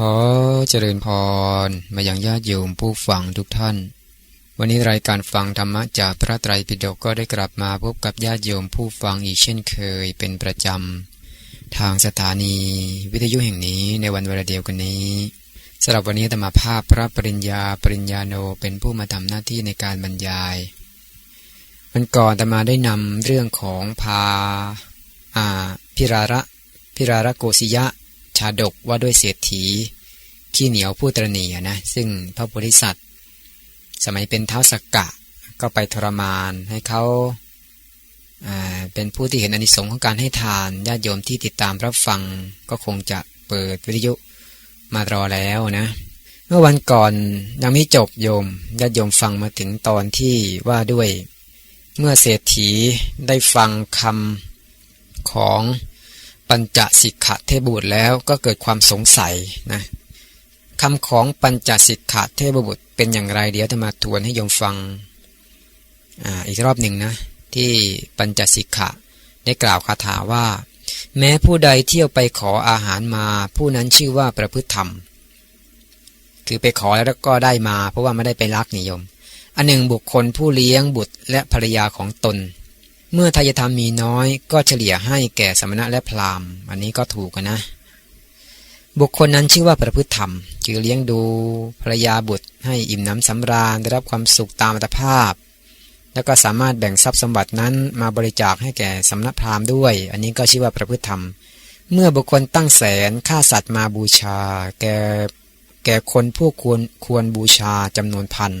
ขอเจริญพรมายังญาติโยมผู้ฟังทุกท่าน วันนี้รายการฟังธรรมะจากพระไตรปิฎกก็ได้กลับมาพบกับญาติโยมผู้ฟังอีกเช่นเคยเป็นประจำ ทางสถานีวิทยุแห่งนี้ในวันเวลาเดียวกันนี้สำหรับวันนี้ธรรมภาพพระปริญญาปริญญาโนเป็นผู้มาทำหน้าที่ในการบรรยายมันก่อนธรรมาได้นำเรื่องของพาอาพิราระพิราระโกศิยะ ชาดกว่าด้วยเศรษฐี ขี้เหนียวผู้ตรณีนะซึ่งพระโพธิสัตว์ สมัยเป็นเท้าสักกะก็ไปทรมานให้เขาเป็นผู้ที่เห็นอนิสงส์ของการให้ทานญาติโยมที่ติดตามรับฟังก็คงจะเปิดวิทยุมารอแล้วนะ เมื่อวันก่อนยังไม่จบโยมญาติโยมฟังมาถึงตอนที่ว่าด้วย เมื่อเศรษฐีได้ฟังคำของ ปัญจสิกขะเทบุตรแล้วก็เกิดความสงสัยนะคำของปัญจสิกขะเทพบุตรเป็นอย่างไรเดี๋ยวจะมาทวนให้โยมฟังออีกรอบหนึ่งนะ ที่ปัญจสิกขะได้กล่าวคาถาว่า แม้ผู้ใดเที่ยวไปขออาหารมา ผู้นั้นชื่อว่าประพฤติธรรม คือไปขอแล้วก็ได้มา เพราะว่าไม่ได้ไปรักนิยม อันหนึ่งบุคคลผู้เลี้ยงบุตรและภรรยาของตน เมื่อทายธรรมมีน้อยก็เฉลี่ยให้แก่สมณะและพราหมณ์ อันนี้ก็ถูกนะ บุคคลนั้นชื่อว่าประพฤติธรรม คือเลี้ยงดูภรรยาบุตร ให้อิ่มน้ำสำราญได้รับความสุขตามอัตภาพ แล้วก็สามารถแบ่งทรัพย์สมบัตินั้นมาบริจาคให้แก่สำนักพราหมณ์ด้วย อันนี้ก็ชื่อว่าประพฤติธรรม เมื่อบุคคลตั้งแสนฆ่าสัตว์มาบูชา แก่แก่คนผู้ควรควรบูชาจำนวนพัน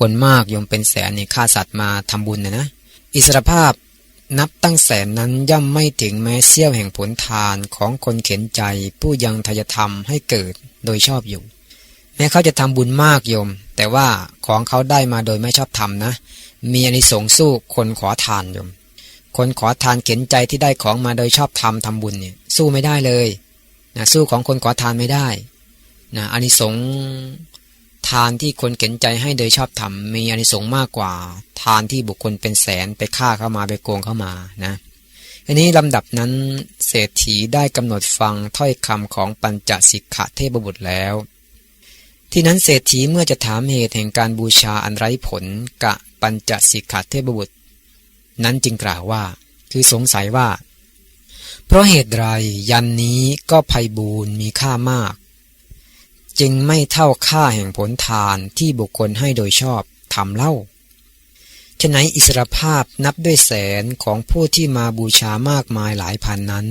คนมากยมเป็นแสนนี่ฆ่าสัตว์มาทำบุญนะนะ อิสรภาพนับตั้งแสนนั้นย่อมไม่ถึงแม้เสี้ยวแห่งผลทานของคนเข็นใจ ผู้ยังทายธรรมให้เกิดโดยชอบอยู่ แม้เขาจะทำบุญมากโยม แต่ว่าของเขาได้มาโดยไม่ชอบธรรมนะ มีอนิสงส์สู้คนขอทานโยม คนขอทานเข็นใจที่ได้ของมาโดยชอบธรรมทำบุญเนี่ยสู้ไม่ได้เลยนะสู้ของคนขอทานไม่ได้นะอานิสงส์ ทานที่คนเข็นใจให้โดยชอบทำมีอนิสงส์มากกว่า ทานที่บุคคลเป็นแสนไปฆ่าเข้ามาไปโกงเข้ามานะอันนี้ลำดับนั้นเศรษฐีได้กำหนดฟังถ้อยคำของปัญจสิกขะเทพบุตรแล้ว ที่นั้นเศรษฐีเมื่อจะถามเหตุแห่งการบูชาอันไร้ผลกะปัญจสิกขะเทพบุตร นั้นจึงกล่าวว่า คือสงสัยว่า เพราะเหตุไรยันนี้ก็ภัยบูนมีค่ามาก จึงไม่เท่าค่าแห่งผลทานที่บุคคลให้โดยชอบทำเล่าฉะนั้นอิสรภาพนับด้วยแสนของผู้ที่มาบูชามากมายหลายพันนั้น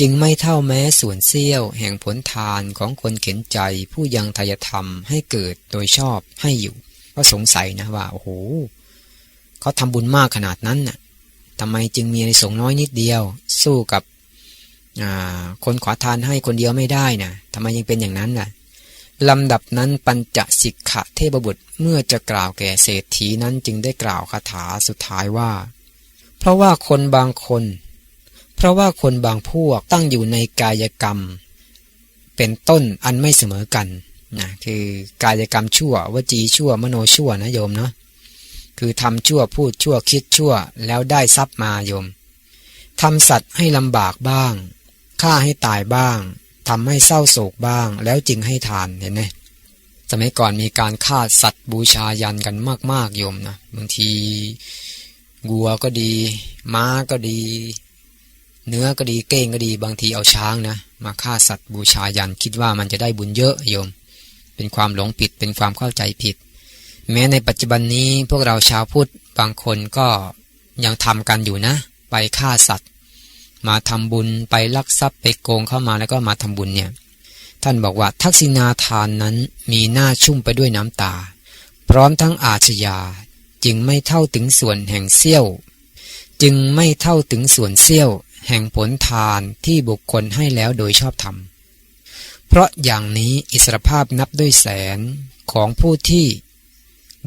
จึงไม่เท่าแม้ส่วนเสี้ยวแห่งผลทานของคนเข็นใจผู้ยังทายธรรมให้เกิดโดยชอบให้อยู่ ก็สงสัยนะว่าโอ้โหเขาทำบุญมากขนาดนั้นน่ะทำไมจึงมีในสงน้อยนิดเดียว สู้กับคนขอทานให้คนเดียวไม่ได้นะทำไมยังเป็นอย่างนั้นล่ะ ลำดับนั้นปัญจสิกขะเทพบุตรเมื่อจะกล่าวแก่เศรษฐีนั้นจึงได้กล่าวคาถาสุดท้ายว่า เพราะว่าคนบางคน เพราะว่าคนบางพวกตั้งอยู่ในกายกรรม เป็นต้นอันไม่เสมอกันนะคือกายกรรมชั่ววจีชั่วมโนชั่วนะโยมเนาะคือทำชั่วพูดชั่วคิดชั่วแล้วได้ทรัพย์มาโยมทำสัตว์ให้ลำบากบ้างฆ่าให้ตายบ้าง ทำให้เศร้าโศกบ้าง แล้วจึงให้ทานเห็นไหมสมัยก่อนมีการฆ่าสัตว์บูชายันกันมาก ๆ โยมนะบางทีวัวก็ดี ม้าก็ดี เนื้อก็ดีเก้งก็ดี บางทีเอาช้างนะ มาฆ่าสัตว์บูชายันคิดว่ามันจะได้บุญเยอะโยม เป็นความหลงผิดเป็นความเข้าใจผิด แม้ในปัจจุบันนี้พวกเราชาวพุทธบางคนก็ยังทำกันอยู่นะ ไปฆ่าสัตว์ มาทำบุญไปลักทรัพย์ไปโกงเข้ามาแล้วก็มาทำบุญเนี่ยท่านบอกว่าทักษิณาทานนั้นมีหน้าชุ่มไปด้วยน้ำตา พร้อมทั้งอาชญาจึงไม่เท่าถึงส่วนแห่งเสี้ยว จึงไม่เท่าถึงส่วนเสี้ยว แห่งผลทานที่บุคคลให้แล้วโดยชอบธรรมเพราะอย่างนี้อิสรภาพนับด้วยแสนของผู้ที่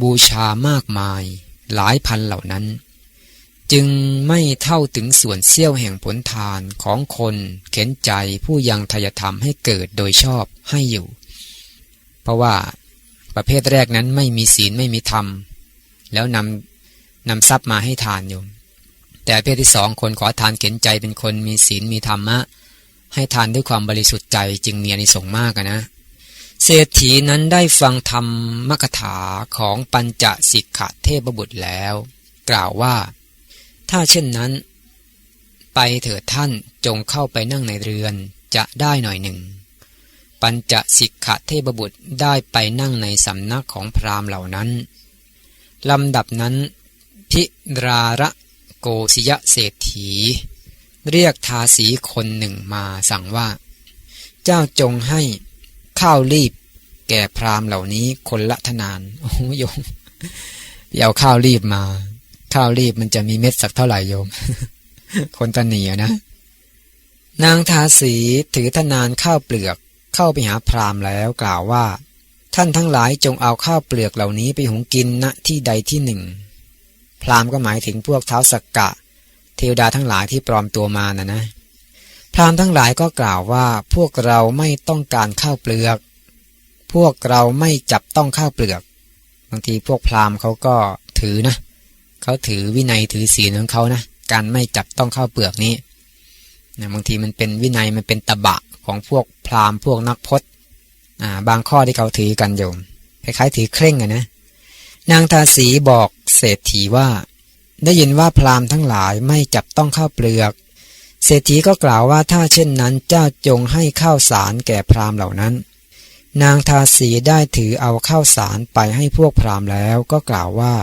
บูชามากมายหลายพันเหล่านั้น จึงไม่เท่าถึงส่วนเสี้ยวแห่งผลทานของคนเข็นใจผู้ยังทายธรรมให้เกิดโดยชอบให้อยู่ เพราะว่าประเภทแรกนั้นไม่มีศีลไม่มีธรรม แล้วนำนำทรัพย์มาให้ทานโยมแต่ประเภทที่สองคนขอทานเข็นใจเป็นคนมีศีลมีธรรมะ ให้ทานด้วยความบริสุทธิ์ใจจึงมีอนิสงส์มากนะ เศรษฐีนั้นได้ฟังธรรมมกถาของปัญจสิกขเทพบุตรแล้ว กล่าวว่า ถ้าเช่นนั้น ไปเถิดท่านจงเข้าไปนั่งในเรือนจะได้หน่อยหนึ่ง ปัญจสิกขเทพบุตรได้ไปนั่งในสำนักของพราหมณ์เหล่านั้นลำดับนั้น พิราระโกศยเศรษฐี เรียกทาสีคนหนึ่งมาสั่งว่า เจ้าจงให้ข้าวรีบ แก่พราหมณ์เหล่านี้คนละทนาน โอ้โยมเอาข้าวรีบมา ข้าวรีบมันจะมีเม็ดสักเท่าไหร่โยม คนตะเหนียนะ นางทาสีถือทนานข้าวเปลือกเข้าไปหาพราหมณ์แล้วกล่าวว่า ท่านทั้งหลายจงเอาข้าวเปลือกเหล่านี้ไปหุงกินณที่ใดที่หนึ่ง พราหมณ์ก็หมายถึงพวกเท้าสักกะ เทวดาทั้งหลายที่ปลอมตัวมานะนะ พราหมณ์ทั้งหลายก็กล่าวว่าพวกเราไม่ต้องการข้าวเปลือก พวกเราไม่จับต้องข้าวเปลือก บางทีพวกพราหมณ์เขาก็ถือนะ เขาถือวินัยถือศีลของเขานะการไม่จับต้องข้าวเปลือกนี้นะบางทีมันเป็นวินัยมันเป็นตะบะของพวกพราหมณ์พวกนักพจน์อ่าบางข้อที่เขาถือกันโยมคล้ายๆถือเคร่งอะนะนางทาสีบอกเศรษฐีว่า ได้ยินว่าพราหมณ์ทั้งหลายไม่จับต้องข้าวเปลือก เศรษฐีก็กล่าวว่าถ้าเช่นนั้นเจ้าจงให้ข้าวสารแก่พราหมณ์เหล่านั้น นางทาสีได้ถือเอาข้าวสารไปให้พวกพราหมณ์แล้วก็กล่าวว่า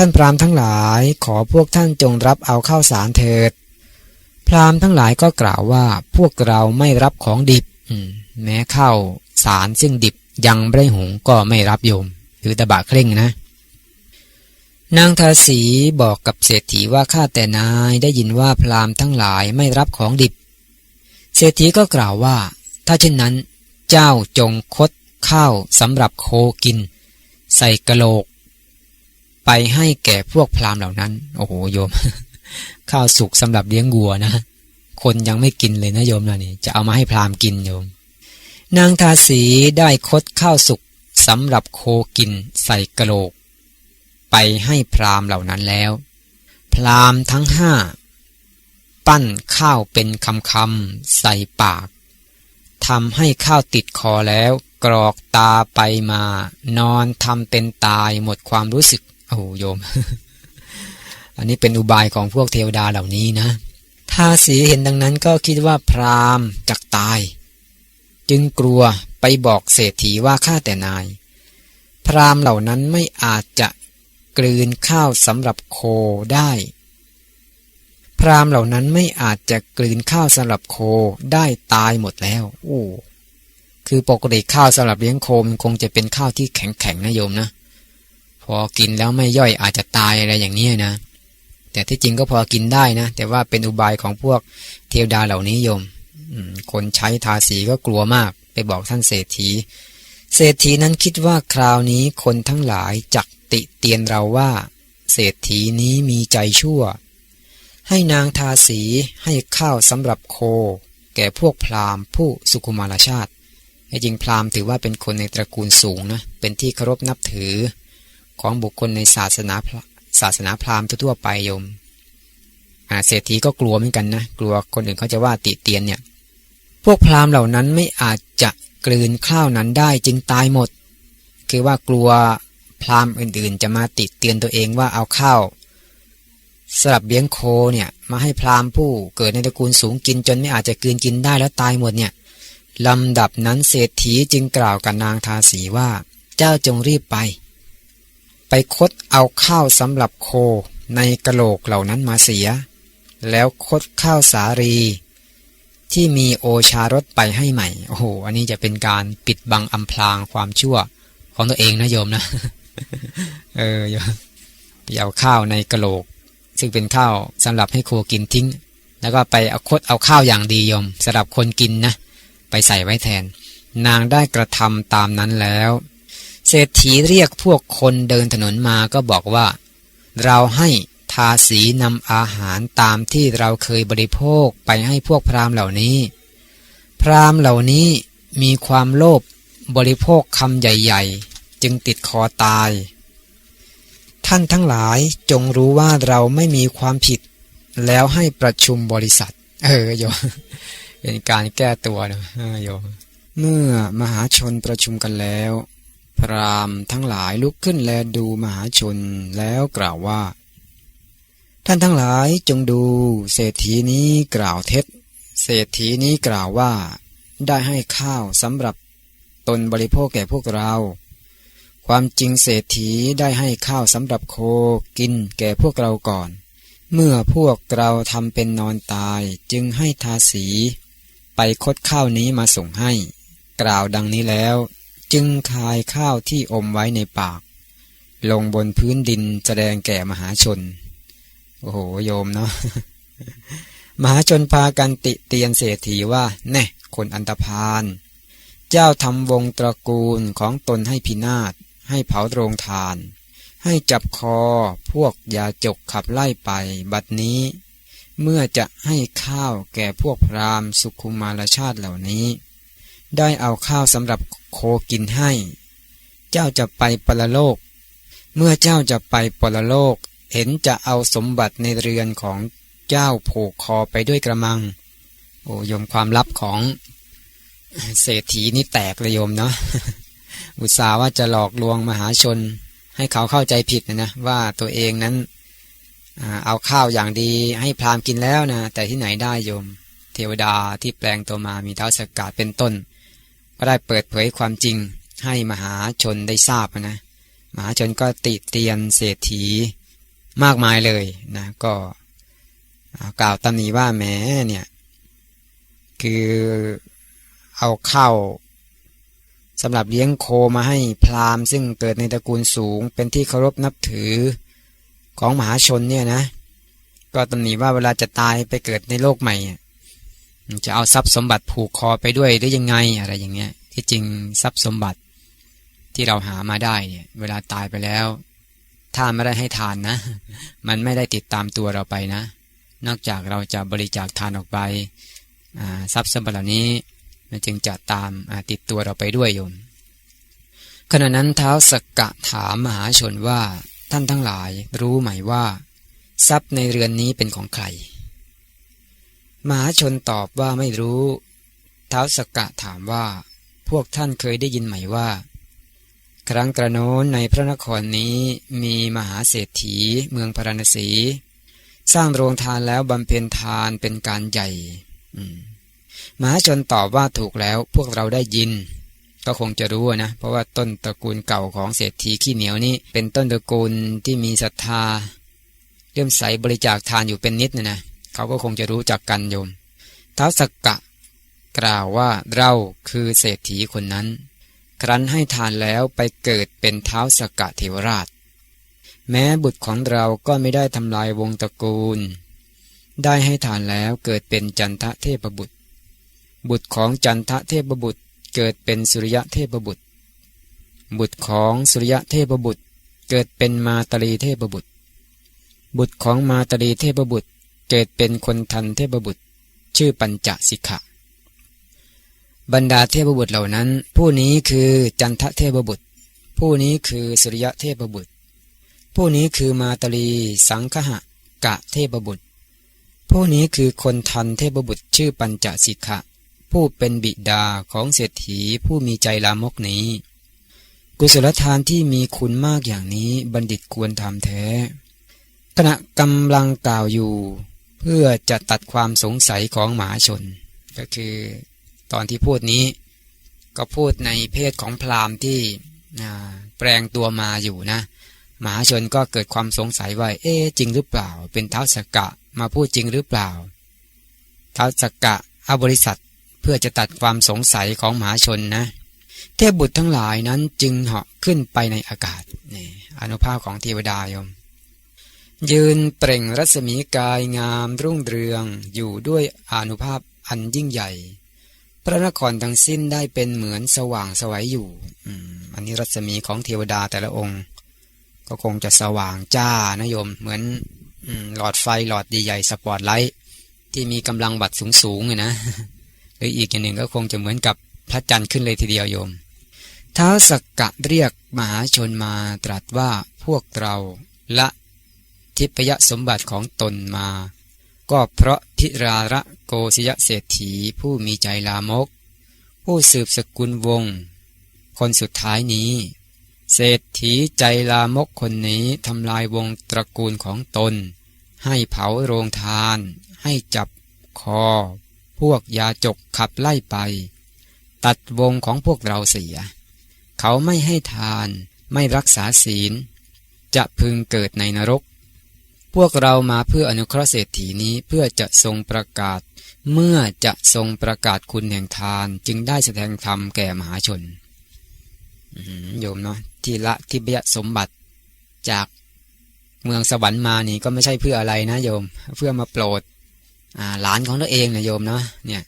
ท่านพราหมณ์ทั้งหลายขอพวกท่านจงรับเอาข้าวสารเถิด พราหมณ์ทั้งหลายก็กล่าวว่าพวกเราไม่รับของดิบแม้ข้าวสารซึ่งดิบยังไม่หุงก็ไม่รับโยม คือตะบะเคร่งนะ นางทาสีบอกกับเศรษฐีว่าข้าแต่นายได้ยินว่าพราหมณ์ทั้งหลายไม่รับของดิบ เศรษฐีก็กล่าวว่า ถ้าเช่นนั้น เจ้าจงคดข้าวสำหรับโคกิน ใส่กะโหลก ไปให้แก่พวกพราหมณ์เหล่านั้น โอ้โหโยม ข้าวสุกสำหรับเลี้ยงวัวนะคนยังไม่กินเลยนะโยมนะนี่ จะเอามาให้พราหมณ์กินโยม นางทาสีได้คดข้าวสุกสำหรับโคกินใส่กระโหลก ไปให้พรามเหล่านั้นแล้ว พรามทั้งห้าปั้นข้าวเป็นคำคำใส่ปากทำให้ข้าวติดคอแล้ว กรอกตาไปมา นอนทำเป็นตายหมดความรู้สึก โอ้โยม อันนี้เป็นอุบายของพวกเทวดาเหล่านี้นะทาสีเห็นดังนั้นก็คิดว่าพรามจักตาย จึงกลัวไปบอกเศรษฐีว่าข้าแต่นาย พรามเหล่านั้นไม่อาจจะกลืนข้าวสำหรับโคได้ พรามเหล่านั้นไม่อาจจะกลืนข้าวสำหรับโคได้ตายหมดแล้วโอ้คือปกติข้าวสำหรับเลี้ยงโคมันคงจะเป็นข้าวที่แข็งๆนะโยมนะ พอกินแล้วไม่ย่อยอาจจะตายอะไรอย่างนี้นะ แต่ที่จริงก็พอกินได้นะ แต่ว่าเป็นอุบายของพวกเทวดาเหล่านี้โยมคนใช้ทาสีก็กลัวมาก ไปบอกท่านเศรษฐี เศรษฐีนั้นคิดว่าคราวนี้คนทั้งหลายจักติเตียนเราว่า เศรษฐีนี้มีใจชั่ว ให้นางทาสีให้ข้าวสำหรับโค แก่พวกพราหมณ์ผู้สุขุมารชาติจริงพราหมณ์ถือว่าเป็นคนในตระกูลสูงนะเป็นที่เคารพนับถือ ของบุคคลในศาสนาศาสนาพราหมณ์ทั่วไปโยมเศรษฐีก็กลัวเหมือนกันนะกลัวคนอื่นเขาจะว่าติเตียนเนี่ย พวกพราหมณ์เหล่านั้นไม่อาจจะกลืนข้าวนั้นได้จึงตายหมด คือว่ากลัวพราหมณ์อื่นๆ จะมาติเตือนตัวเองว่าเอาข้าวสลับเลี้ยงโคเนี่ยมาให้พราหมณ์ผู้เกิดในตระกูลสูงกินจนไม่อาจจะกลืนกินได้แล้วตายหมดเนี่ยลำดับนั้นเศรษฐีจึงกล่าวกับนางทาสีว่า เจ้าจงรีบไป ไปคดเอาข้าวสำหรับโคในกระโหลกเหล่านั้นมาเสีย แล้วคดข้าวสาลีที่มีโอชารสไปให้ใหม่ โอ้โห อันนี้จะเป็นการปิดบังอำพรางความชั่ว ของตัวเองนะโยมนะ เออโยมเอาข้าวในกระโหลก ซึ่งเป็นข้าวสำหรับให้โคกินทิ้ง แล้วก็ไปเอาคดเอาข้าวอย่างดีโยมสำหรับคนกินนะ ไปใส่ไว้แทน นางได้กระทำตามนั้นแล้ว เศรษฐีเรียกพวกคนเดินถนนมาก็บอกว่า เราให้ทาสีนำอาหารตามที่เราเคยบริโภคไปให้พวกพราหมณ์เหล่านี้ พราหมณ์เหล่านี้มีความโลภบริโภคคำใหญ่ ๆ จึงติดคอตาย ท่านทั้งหลายจงรู้ว่าเราไม่มีความผิด แล้วให้ประชุมบริษัท เออโยเป็นการแก้ตัวนะโยมเมื่อมหาชนประชุมกันแล้ว พรามทั้งหลายลุกขึ้นแลดูมหาชนแล้วกล่าวว่า ท่านทั้งหลายจงดูเศรษฐีนี้กล่าวเท็จ เศรษฐีนี้กล่าวว่า ได้ให้ข้าวสำหรับตนบริโภคแก่พวกเรา ความจริงเศรษฐีได้ให้ข้าวสำหรับโคกินแก่พวกเราก่อน เมื่อพวกเราทำเป็นนอนตายจึงให้ทาสี ไปคดข้าวนี้มาส่งให้ กล่าวดังนี้แล้ว จึงคายข้าวที่อมไว้ในปาก ลงบนพื้นดินแสดงแก่มหาชน โอ้โหโยมเนาะมหาชนพากันติเตียนเศรษฐีว่า แน่คนอันตรพาน เจ้าทำวงตระกูลของตนให้พินาศ ให้เผาโรงทาน ให้จับคอพวกยาจกขับไล่ไปบัดนี้ เมื่อจะให้ข้าวแก่พวกพรามสุขุมารชาติเหล่านี้ ได้เอาข้าวสำหรับ โคกินให้ เจ้าจะไปปรโลก เมื่อเจ้าจะไปปรโลก เห็นจะเอาสมบัติในเรือนของเจ้าผูกคอไปด้วยกระมัง โอ้ยมความลับของเศรษฐีนี่แตกเลยโยมเนาะอุตส่าห์ว่าจะหลอกลวงมหาชน ให้เขาเข้าใจผิดนะนะว่าตัวเองนั้นเอาข้าวอย่างดีให้พรามกินแล้วนะแต่ที่ไหนได้โยม เทวดาที่แปลงตัวมามีเท้าสกัดเป็นต้น ก็ได้เปิดเผยความจริงให้มหาชนได้ทราบนะมหาชนก็ติเตียนเศรษฐีมากมายเลยนะก็กล่าวตำหนิว่าแหมเนี่ยคือเอาเข้าสำหรับเลี้ยงโคมาให้พราหมณ์ซึ่งเกิดในตระกูลสูง เป็นที่เคารพนับถือของมหาชนเนี่ยนะ ก็ตำหนิว่าเวลาจะตายไปเกิดในโลกใหม่ จะเอาทรัพย์สมบัติผูกคอไปด้วยได้ยังไงอะไรอย่างเงี้ย ที่จริงทรัพย์สมบัติที่เราหามาได้เนี่ย เวลาตายไปแล้ว ถ้าไม่ได้ให้ทานนะ มันไม่ได้ติดตามตัวเราไปนะ นอกจากเราจะบริจาคทานออกไปทรัพย์สมบัติเหล่านี้ มันจึงจะตามติดตัวเราไปด้วยโยมขณะนั้นเท้าสกกะถามมหาชนว่าท่านทั้งหลายรู้ไหมว่า ทรัพย์ในเรือนนี้เป็นของใคร มหาชนตอบว่าไม่รู้เท้าสกกะถามว่า พวกท่านเคยได้ยินไหมว่า ครั้งกระโน้นในพระนครนี้มีมหาเศรษฐีเมืองพาราณสี สร้างโรงทานแล้วบำเพ็ญทานเป็นการใหญ่มหาชนตอบว่าถูกแล้วพวกเราได้ยิน ก็คงจะรู้นะ เพราะว่าต้นตระกูลเก่าของเศรษฐีขี้เหนียวนี้ เป็นต้นตระกูลที่มีศรัทธาเลื่อมใสบริจาคทานอยู่เป็นนิดนะนะ เขาก็คงจะรู้จักกันโยมท้าวสกกะ กล่าวว่าเราคือเศรษฐีคนนั้น ครั้นให้ทานแล้วไปเกิดเป็นเท้าสกกะเทวราช แม้บุตรของเราก็ไม่ได้ทำลายวงตระกูล ได้ให้ทานแล้วเกิดเป็นจันทะเทพบุตร บุตรของจันทะเทพบุตรเกิดเป็นสุริยะเทพบุตร บุตรของสุริยะเทพบุตรเกิดเป็นมาตรีเทพบุตร บุตรของมาตรีเทพบุตร เกิดเป็นคนทันเทพบุตร ชื่อปัญจสิกขะ บรรดาเทพบุตรเหล่านั้น ผู้นี้คือจันทเทพบุตร ผู้นี้คือสุริยะเทพบุตร ผู้นี้คือมาตรีสังคหะกะเทพบุตร ผู้นี้คือคนทันเทพบุตรชื่อปัญจสิกขะ ผู้เป็นบิดาของเศรษฐีผู้มีใจลามกนี้ กุศลทานที่มีคุณมากอย่างนี้บัณฑิตควรทำแท้ขณะกำลังกล่าวอยู่ เพื่อจะตัดความสงสัยของหมาชน ก็คือตอนที่พูดนี้ ก็พูดในเพศของพราหมณ์ที่แปลงตัวมาอยู่นะหมาชนก็เกิดความสงสัยว่า เอ๊จริงหรือเปล่า เป็นเท้าสกกะมาพูดจริงหรือเปล่า เท้าสกกะอบริษัทเพื่อจะตัดความสงสัยของหมาชนนะ เทพบุตรทั้งหลายนั้นจึงเหาะขึ้นไปในอากาศนี่อนุภาพของเทวดายม ยืนเปล่งรัศมีกายงามรุ่งเรืองอยู่ด้วยอนุภาพอันยิ่งใหญ่ พระนครทั้งสิ้นได้เป็นเหมือนสว่างสวัยอยู่อันนี้รัศมีของเทวดาแต่ละองค์ ก็คงจะสว่างจ้านะโยม เหมือนหลอดไฟหลอดใหญ่ๆสปอตไลท์ที่มีกำลังบัตรสูงๆนะหรืออีกอย่างหนึ่งก็คงจะเหมือนกับพระจันทร์ขึ้นเลยทีเดียวโยมท้าสักกะเรียกมหาชนมาตรัสว่าพวกเราละ ทิพยสมบัติของตนมา ก็เพราะทิราระโกศยเศรษฐีผู้มีใจลามก ผู้สืบสกุลวงศ์คนสุดท้ายนี้ เศรษฐีใจลามกคนนี้ทำลายวงตระกูลของตน ให้เผาโรงทาน ให้จับคอ พวกยาจกขับไล่ไป ตัดวงของพวกเราเสีย เขาไม่ให้ทานไม่รักษาศีล จะพึงเกิดในนรก วกเรามาเพื่ออนุเคราะห์เศรษฐีนี้เพื่อจะทรงประกาศ เมื่อจะทรงประกาศคุณแห่งทาน จึงได้แสดงธรรมแก่มหาชนโยมเนาะที่ละทิพยสมบัติจากเมืองสวรรค์มานี่ก็ไม่ใช่เพื่ออะไรนะโยม เพื่อมาโปรดหลานของตัวเองนะโยมเนาะเนี่ย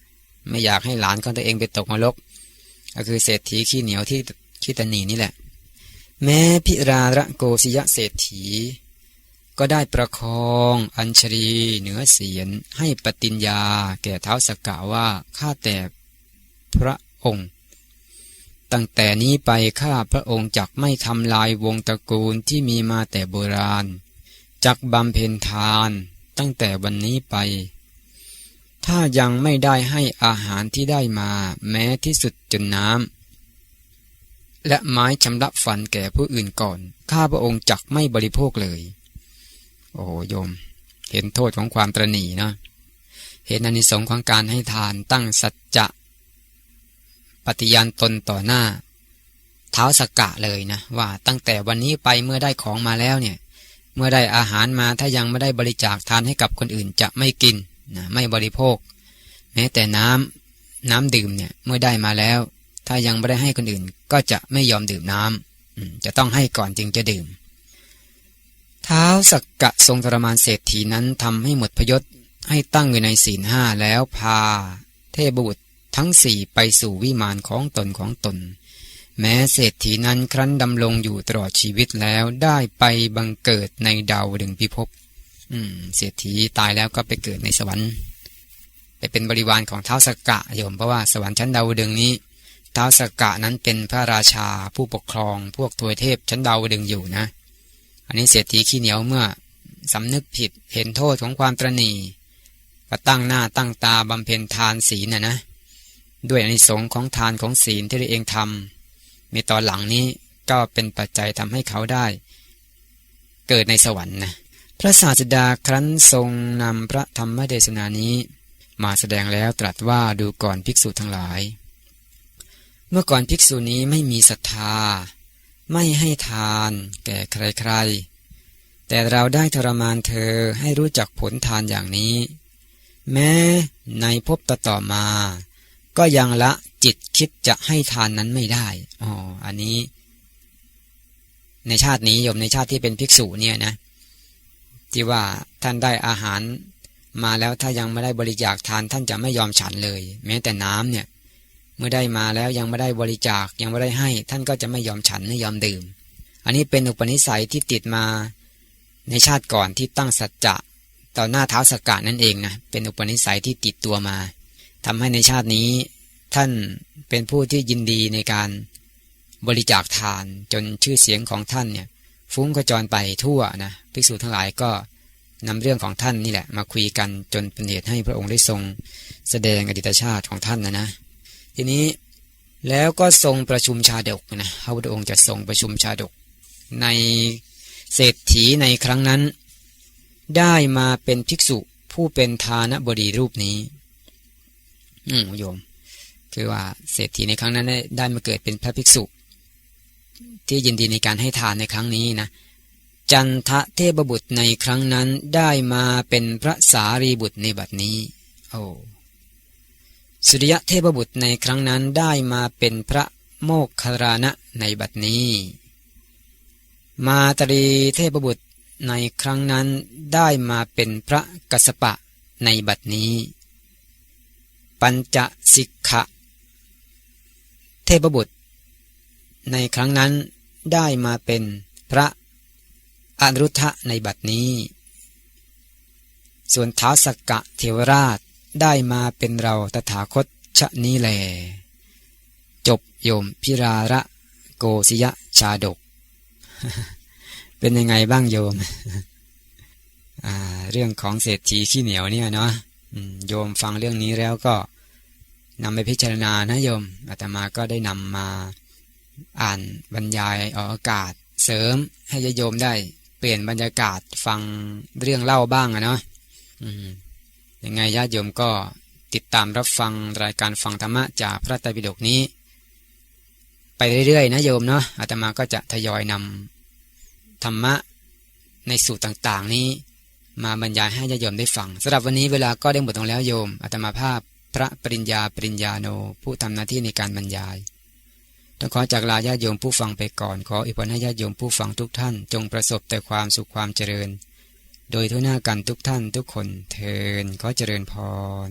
ไม่อยากให้หลานของตัวเองไปตกนรกก็คือเศรษฐีขี้เหนียวที่ขี้ตนีนี่แหละ แม้พิราระโกศยะเศรษฐี ก็ได้ประคองอัญชรีเหนือเสียนให้ปฏิญญาแก่เท้าสกกาว่าข้าแต่พระองค์ ตั้งแต่นี้ไปข้าพระองค์จักไม่ทำลายวงตระกูลที่มีมาแต่โบราณจักบำเพ็ญทานตั้งแต่วันนี้ไป ถ้ายังไม่ได้ให้อาหารที่ได้มาแม้ที่สุดจนน้ำและไม้ชำระฟันแก่ผู้อื่นก่อน ข้าพระองค์จักไม่บริโภคเลย โอ้โยม เห็นโทษของความตรณีเนาะเห็นอนิสงส์ของการให้ทานตั้งสัจจะปฏิญาณตนต่อหน้า เท้าสกกะเลยนะ ว่าตั้งแต่วันนี้ไปเมื่อได้ของมาแล้วเนี่ย เมื่อได้อาหารมาถ้ายังไม่ได้บริจาคทานให้กับคนอื่นจะไม่กินนะไม่บริโภค แม้แต่น้ำน้ำดื่มเนี่ยเมื่อได้มาแล้ว ถ้ายังไม่ได้ให้คนอื่นก็จะไม่ยอมดื่มน้ำจะต้องให้ก่อนจึงจะดื่ม เท้าสก กะทรงทรมานเศรษฐีนั้นทำให้หมดพยศให้ตั้งอยู่ในศีลห้าแล้วพา เทพบุตรทั้งสี่ไปสู่วิมานของตนของตน แม้เศรษฐีนั้นครั้นดำรงอยู่ตลอดชีวิตแล้วได้ไปบังเกิดในดาวดึงพิภพเศรษฐีตายแล้วก็ไปเกิดในสวรรค์ ไปเป็นบริวารของเท้าสกกะโยมเพราะว่าสวรรค์ชั้นดาวดึงนี้เท้าสกกะนั้นเป็นพระราชาผู้ปกครองพวกทวยเทพชั้นดาวดึงอยู่นะ อันนี้เศรษฐีขี้เหนียวเมื่อ สำนึกผิดเห็นโทษของความตรณีก็ตั้งหน้าตั้งตาบำเพ็ญทานศีลนะนะ ด้วยอนิสงค์ของทานของศีลที่เราเองทำมีตอนหลังนี้ก็เป็นปัจจัยทำให้เขาได้ เกิดในสวรรค์นะพระศาสดาครั้นทรงนำพระธรรมเทศนานี้ มาแสดงแล้วตรัสว่าดูก่อนภิกษุทั้งหลาย เมื่อก่อนภิกษุนี้ไม่มีศรัทธา ไม่ให้ทาน แก่ใครๆ แต่เราได้ทรมานเธอให้รู้จักผลทานอย่างนี้ แม้ในภพต่อมา ก็ยังละจิตคิดจะให้ทานนั้นไม่ได้อ๋ออันนี้ ในชาตินี้โยมในชาติที่เป็นภิกษุเนี่ยนะที่ว่าท่านได้อาหารมาแล้วถ้ายังไม่ได้บริจาคทานท่านจะไม่ยอมฉันเลย แม้แต่น้ำเนี่ย เมื่อได้มาแล้วยังไม่ได้บริจาคยังไม่ได้ให้ ท่านก็จะไม่ยอมฉันไม่ยอมดื่ม อันนี้เป็นอุปนิสัยที่ติดมา ในชาติก่อนที่ตั้งสัจจะต่อหน้าเท้าสกกานั่นเองนะเป็นอุปนิสัยที่ติดตัวมาทำให้ในชาตินี้ ท่านเป็นผู้ที่ยินดีในการบริจาคทานจนชื่อเสียงของท่านเนี่ยฟุ้งกระจรไปทั่วนะภิกษุทั้งหลายก็นำเรื่องของท่านนี่แหละ มาคุยกันจนเป็นเหตุให้พระองค์ได้ทรงแสดงอดีตชาติของท่านนะนะ ทีนี้แล้วก็ทรงประชุมชาดกนะพระพุทธองค์จะทรงประชุมชาดก ใน เศรษฐีในครั้งนั้น ได้มาเป็นภิกษุผู้เป็นทานบดีรูปนี้ อืมโยม คือว่าเศรษฐีในครั้งนั้นได้มาเกิดเป็นพระภิกษุ ที่ยินดีในการให้ทานในครั้งนี้นะ จันทะเทพบุตรในครั้งนั้นได้มาเป็นพระสารีบุตรในบัดนี้ โอ้สุริยะเทพบุตรในครั้งนั้นได้มาเป็นพระโมกขรานะในบัดนี้ มาตรีเทพบุตรในครั้งนั้นได้มาเป็นพระกัสปะในบัดนี้ ปัญจสิกขะ เทพบุตร ในครั้งนั้นได้มาเป็นพระอนุรุทธะในบัดนี้ ส่วนท้าสกกะเทวราชได้มาเป็นเราตถาคตชะนี้แล จบโยมพิราระโกศยชาดก เป็นยังไงบ้างโยมเรื่องของเศรษฐีขี้เหนียวเนี่ยเนาะโยมฟังเรื่องนี้แล้วก็นำไปพิจารณานะโยมอาตมาก็ได้นำมาอ่านบรรยายออกอากาศ เสริมให้โยมได้เปลี่ยนบรรยากาศฟังเรื่องเล่าบ้างอะเนาะยังไงญาติโยมก็ติดตามรับฟังรายการฟังธรรมะจากพระไตรปิฎกนี้ ไปเรื่อยๆนะโยมเนาะอาตมาก็จะทยอยนำธรรมะในสูตรต่างๆ นี้ มาบรรยายให้ญาติโยมได้ฟังสำหรับวันนี้เวลาก็ได้หมดลงแล้วโยมอาตมาภาพพระปริญญาปริญญาโนผู้ทำหน้าที่ในการบรรยายต้องขอจากลาญาติโยมผู้ฟังไปก่อน ขออิพรให้ญาติโยมผู้ฟังทุกท่าน จงประสบแต่ความสุขความเจริญ โดยทั่วหน้ากันทุกท่านทุกคนเทินขอเจริญพร